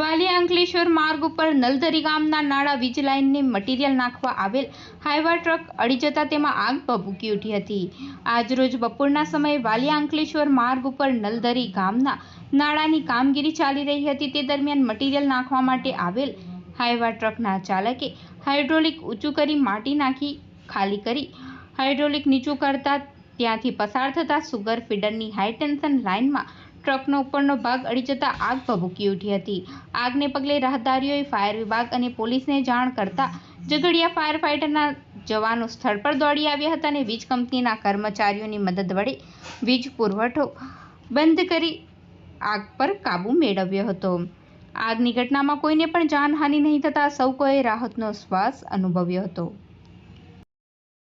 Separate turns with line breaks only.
વાલિયા અંકલેશ્વર માર્ગ ઉપર નલધરી ગામના નાળા વીજ લાઇનને મટીરીયલ નાખવા આવેલ હાઇવા ટ્રક અડી જતા તેમાં આગ ભભૂકી ઉઠી હતી. આજરોજ બપોરના સમયે વાલિયા અંકલેશ્વર માર્ગ ઉપર નલધરી ગામના નાળાની કામગીરી ચાલી રહી હતી તે દરમિયાન મટીરીયલ નાખવા માટે આવેલ હાઇવા ટ્રકના ચાલકે હાઇડ્રોલિક ઊંચું કરી માટી નાખી ખાલી કરી હાઇડ્રોલિક નીચું કરતા ત્યાંથી પસાર થતાં સુગર ફીડરની હાઈ ટેન્શન લાઇનમાં ટ્રકનો ઉપરનો ભાગ અડી જતા આગ ભભૂકી ઉઠી હતી. આગને પગલે રાહદારીઓએ ફાયર વિભાગ અને પોલીસને જાણ કરતા ઝઘડિયા ફાયર ફાઇટરના જવાનો સ્થળ પર દોડી આવ્યા હતા અને વીજ કંપનીના કર્મચારીઓની મદદ વડે વીજ પુરવઠો બંધ કરી આગ પર કાબૂ મેળવ્યો હતો. આગની ઘટનામાં કોઈને પણ જાનહાનિ નહીં થતાં સૌ કોઈએ રાહતનો શ્વાસ અનુભવ્યો હતો.